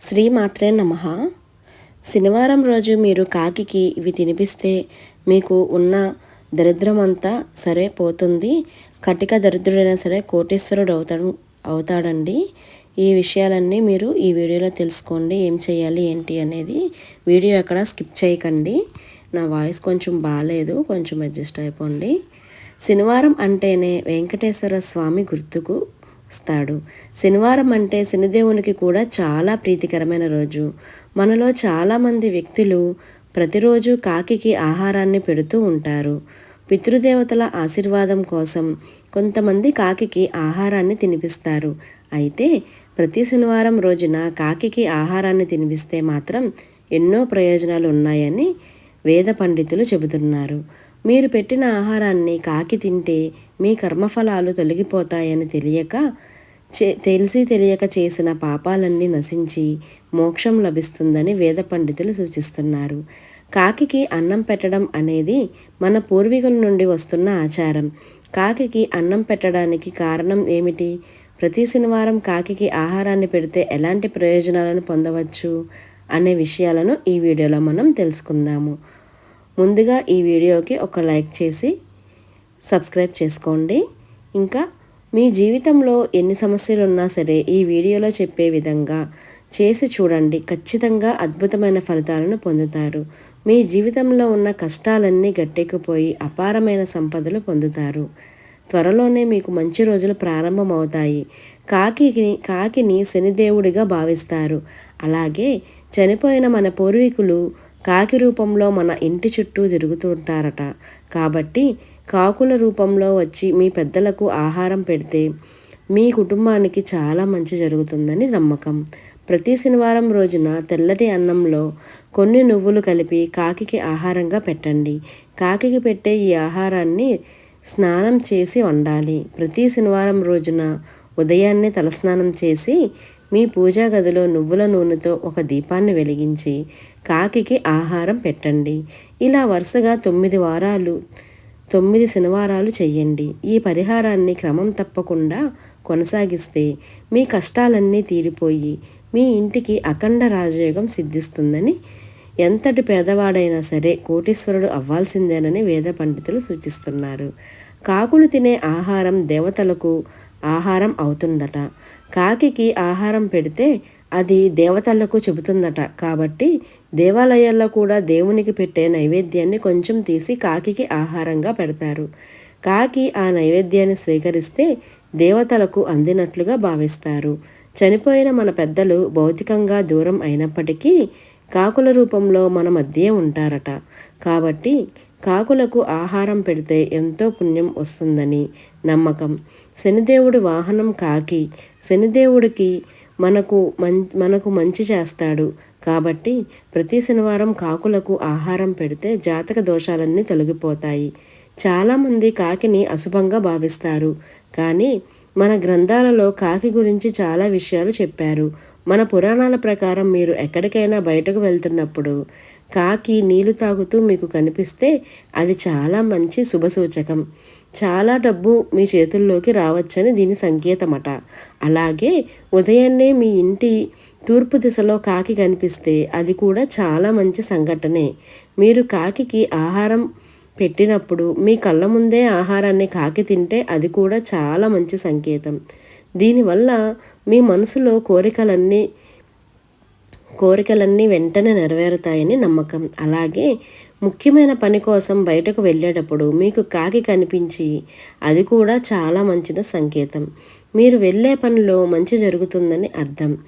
శ్రీ మాత్రే నమ. శనివారం రోజు మీరు కాకికి ఇవి తినిపిస్తే మీకు ఉన్న దరిద్రమంతా సరే పోతుంది. కటిక దరిద్రుడైనా సరే కోటేశ్వరుడు అవుతాడు అవుతాడండి. ఈ విషయాలన్నీ మీరు ఈ వీడియోలో తెలుసుకోండి ఏం చేయాలి ఏంటి అనేది వీడియో ఎక్కడ స్కిప్ చేయకండి. నా వాయిస్ కొంచెం బాగాలేదు కొంచెం అడ్జస్ట్ అయిపోండి. శనివారం అంటేనే వెంకటేశ్వర స్వామి గుర్తుకు వస్తాడు. శనివారం అంటే శనిదేవునికి కూడా చాలా ప్రీతికరమైన రోజు. మనలో చాలామంది వ్యక్తులు ప్రతిరోజు కాకికి ఆహారాన్ని పెడుతూ ఉంటారు. పితృదేవతల ఆశీర్వాదం కోసం కొంతమంది కాకికి ఆహారాన్ని తినిపిస్తారు. అయితే ప్రతి శనివారం రోజున కాకికి ఆహారాన్ని తినిపిస్తే మాత్రం ఎన్నో ప్రయోజనాలు ఉన్నాయని వేద పండితులు చెబుతున్నారు. మీరు పెట్టిన ఆహారాన్ని కాకి తింటే మీ కర్మఫలాలు తొలగిపోతాయని తెలియక చే తెలిసి తెలియక చేసిన పాపాలన్నీ నశించి మోక్షం లభిస్తుందని వేద పండితులు సూచిస్తున్నారు. కాకికి అన్నం పెట్టడం అనేది మన పూర్వీకుల నుండి వస్తున్న ఆచారం. కాకికి అన్నం పెట్టడానికి కారణం ఏమిటి? ప్రతి శనివారం కాకికి ఆహారాన్ని పెడితే ఎలాంటి ప్రయోజనాలను పొందవచ్చు? అనే విషయాలను ఈ వీడియోలో మనం తెలుసుకుందాము. ముందుగా ఈ వీడియోకి ఒక లైక్ చేసి సబ్స్క్రైబ్ చేసుకోండి. ఇంకా మీ జీవితంలో ఎన్ని సమస్యలు ఉన్నా సరే ఈ వీడియోలో చెప్పే విధంగా చేసి చూడండి. ఖచ్చితంగా అద్భుతమైన ఫలితాలను పొందుతారు. మీ జీవితంలో ఉన్న కష్టాలన్నీ గట్టెక్కిపోయి అపారమైన సంపదలు పొందుతారు. త్వరలోనే మీకు మంచి రోజులు ప్రారంభమవుతాయి. కాకిని కాకిని శనిదేవుడిగా భావిస్తారు. అలాగే చనిపోయిన మన పూర్వీకులు కాకి రూపంలో మన ఇంటి చుట్టూ తిరుగుతుంటారట కాబట్టి కాకుల రూపంలో వచ్చి మీ పెద్దలకు ఆహారం పెడితే మీ కుటుంబానికి చాలా మంచి జరుగుతుందని నమ్మకం. ప్రతి శనివారం రోజున తెల్లటి అన్నంలో కొన్ని నువ్వులు కలిపి కాకికి ఆహారంగా పెట్టండి. కాకికి పెట్టే ఈ ఆహారాన్ని స్నానం చేసి వండాలి. ప్రతి శనివారం రోజున ఉదయాన్నే తలస్నానం చేసి మీ పూజా గదిలో నువ్వుల నూనెతో ఒక దీపాన్ని వెలిగించి కాకికి ఆహారం పెట్టండి. ఇలా వరుసగా తొమ్మిది వారాలు తొమ్మిది శనివారాలు చెయ్యండి ఈ పరిహారాన్ని క్రమం తప్పకుండా కొనసాగిస్తే మీ కష్టాలన్నీ తీరిపోయి మీ ఇంటికి అఖండ రాజయోగం సిద్ధిస్తుందని ఎంతటి పేదవాడైనా సరే కోటీశ్వరుడు అవ్వాల్సిందేనని వేద పండితులు సూచిస్తున్నారు. కాకులు తినే ఆహారం దేవతలకు ఆహారం అవుతుందట. కాకికి ఆహారం పెడితే అది దేవతలకు చెబుతుందట. కాబట్టి దేవాలయాల్లో కూడా దేవునికి పెట్టే నైవేద్యాన్ని కొంచెం తీసి కాకికి ఆహారంగా పెడతారు. కాకి ఆ నైవేద్యాన్ని స్వీకరిస్తే దేవతలకు అందినట్లుగా భావిస్తారు. చనిపోయిన మన పెద్దలు భౌతికంగా దూరం అయినప్పటికీ కాకుల రూపంలో మన మధ్య ఉంటారట. కాబట్టి కాకులకు ఆహారం పెడితే ఎంతో పుణ్యం వస్తుందని నమ్మకం. శనిదేవుడి వాహనం కాకి శనిదేవుడికి మనకు మం మనకు మంచి చేస్తాడు. కాబట్టి ప్రతి శనివారం కాకులకు ఆహారం పెడితే జాతక దోషాలన్నీ తొలగిపోతాయి. చాలామంది కాకిని అశుభంగా భావిస్తారు. కానీ మన గ్రంథాలలో కాకి గురించి చాలా విషయాలు చెప్పారు. మన పురాణాల ప్రకారం మీరు ఎక్కడికైనా బయటకు వెళ్తున్నప్పుడు కాకి నీళ్ళు తాగుతూ మీకు కనిపిస్తే అది చాలా మంచి శుభసూచకం చాలా డబ్బు మీ చేతుల్లోకి రావచ్చని దీని సంకేతమట. అలాగే ఉదయాన్నే మీ ఇంటి తూర్పు దిశలో కాకి కనిపిస్తే అది కూడా చాలా మంచి సంఘటనే. మీరు కాకికి ఆహారం పెట్టినప్పుడు మీ కళ్ళ ముందే ఆహారాన్ని కాకి తింటే అది కూడా చాలా మంచి సంకేతం. దీనివల్ల మీ మనసులో కోరికలన్నీ కోరికలన్నీ వెంటనే నెరవేరుతాయని నమ్మకం. అలాగే ముఖ్యమైన పని కోసం బయటకు వెళ్ళేటప్పుడు మీకు కాకి కనిపించి అది కూడా చాలా మంచిన సంకేతం. మీరు వెళ్ళే పనిలో మంచి జరుగుతుందని అర్థం.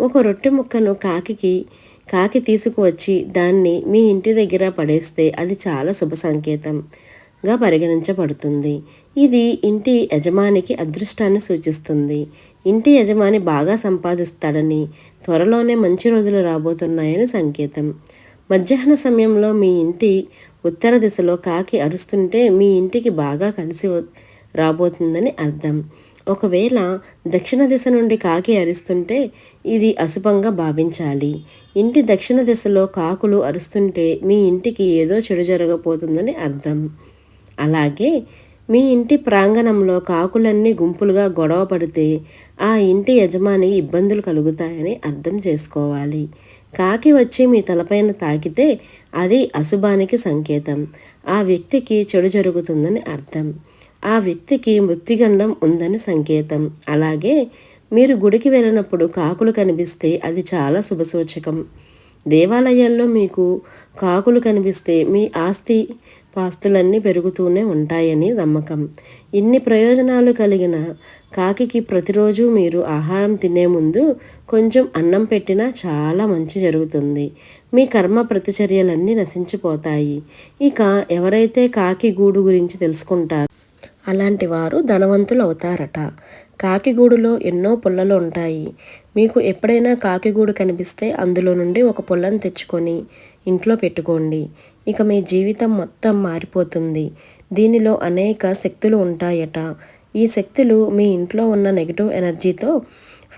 ఒక రొట్టె ముక్కను కాకికి కాకి తీసుకువచ్చి దాన్ని మీ ఇంటి దగ్గర పడేస్తే అది చాలా శుభ సంకేతం. గా పరిగణించబడుతుంది. ఇది ఇంటి యజమానికి అదృష్టాన్ని సూచిస్తుంది. ఇంటి యజమాని బాగా సంపాదిస్తాడని త్వరలోనే మంచి రోజులు రాబోతున్నాయని సంకేతం. మధ్యాహ్న సమయంలో మీ ఇంటి ఉత్తర దిశలో కాకి అరుస్తుంటే మీ ఇంటికి బాగా కలిసి రాబోతుందని అర్థం. ఒకవేళ దక్షిణ దిశ నుండి కాకి అరుస్తుంటే ఇది అశుభంగా భావించాలి. ఇంటి దక్షిణ దిశలో కాకులు అరుస్తుంటే మీ ఇంటికి ఏదో చెడు జరగబోతుందని అర్థం. అలాగే మీ ఇంటి ప్రాంగణంలో కాకులన్నీ గుంపులుగా గొడవ పడితే ఆ ఇంటి యజమాని ఇబ్బందులు కలుగుతాయని అర్థం చేసుకోవాలి. కాకి వచ్చి మీ తలపైన తాకితే అది అశుభానికి సంకేతం. ఆ వ్యక్తికి చెడు జరుగుతుందని అర్థం. ఆ వ్యక్తికి మృత్యుగండం ఉందని సంకేతం. అలాగే మీరు గుడికి వెళ్ళినప్పుడు కాకులు కనిపిస్తే అది చాలా శుభసూచకం. దేవాలయాల్లో మీకు కాకులు కనిపిస్తే మీ ఆస్తి పాస్తులన్నీ పెరుగుతూనే ఉంటాయని నమ్మకం. ఇన్ని ప్రయోజనాలు కలిగిన కాకికి ప్రతిరోజు మీరు ఆహారం తినే ముందు కొంచెం అన్నం పెట్టినా చాలా మంచి జరుగుతుంది. మీ కర్మ ప్రతిచర్యలన్నీ నశించిపోతాయి. ఇక ఎవరైతే కాకి గూడు గురించి తెలుసుకుంటారో అలాంటి వారు ధనవంతులు అవుతారట. కాకిగూడులో ఎన్నో పుల్లలు ఉంటాయి. మీకు ఎప్పుడైనా కాకిగూడు కనిపిస్తే అందులో నుండి ఒక పుల్లను తెచ్చుకొని ఇంట్లో పెట్టుకోండి. ఇక మీ జీవితం మొత్తం మారిపోతుంది. దీనిలో అనేక శక్తులు ఉంటాయట. ఈ శక్తులు మీ ఇంట్లో ఉన్న నెగిటివ్ ఎనర్జీతో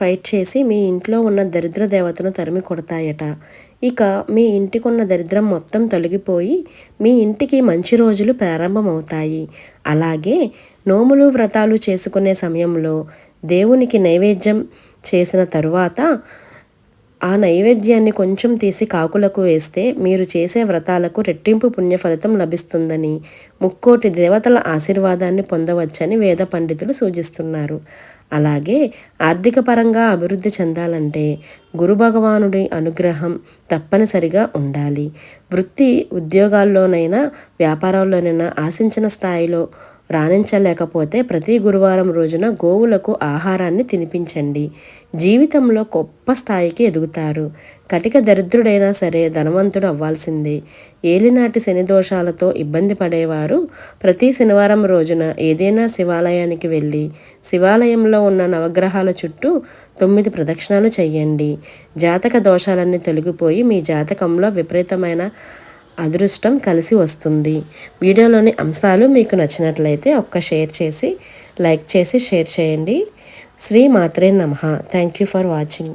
ఫైట్ చేసి మీ ఇంట్లో ఉన్న దరిద్ర దేవతను తరిమి కొడతాయట. ఇక మీ ఇంటికున్న దరిద్రం మొత్తం తొలగిపోయి మీ ఇంటికి మంచి రోజులు ప్రారంభమవుతాయి. అలాగే నోములు వ్రతాలు చేసుకునే సమయంలో దేవునికి నైవేద్యం చేసిన తరువాత ఆ నైవేద్యాన్ని కొంచెం తీసి కాకులకు వేస్తే మీరు చేసే వ్రతాలకు రెట్టింపు పుణ్య ఫలితం లభిస్తుందని ముక్కోటి దేవతల ఆశీర్వాదాన్ని పొందవచ్చని వేద పండితులు సూచిస్తున్నారు. అలాగే ఆర్థిక పరంగా అభివృద్ధి చెందాలంటే గురు భగవానుడి అనుగ్రహం తప్పనిసరిగా ఉండాలి. వృత్తి ఉద్యోగాల్లోనైనా వ్యాపారాల్లోనైనా ఆశించిన స్థాయిలో రాణించలేకపోతే ప్రతి గురువారం రోజున గోవులకు ఆహారాన్ని తినిపించండి. జీవితంలో గొప్ప స్థాయికి ఎదుగుతారు. కటిక దరిద్రుడైనా సరే ధనవంతుడు అవ్వాల్సిందే. ఏలినాటి శని దోషాలతో ఇబ్బంది పడేవారు ప్రతి శనివారం రోజున ఏదైనా శివాలయానికి వెళ్ళి శివాలయంలో ఉన్న నవగ్రహాల చుట్టూ తొమ్మిది ప్రదక్షిణాలు చేయండి. జాతక దోషాలన్నీ తొలగిపోయి మీ జాతకంలో విపరీతమైన అదృష్టం కలిసి వస్తుంది. వీడియోలోని అంశాలు మీకు నచ్చినట్లయితే ఒక్క షేర్ చేసి లైక్ చేసి షేర్ చేయండి. శ్రీ మాత్రే నమ. Thank you for watching.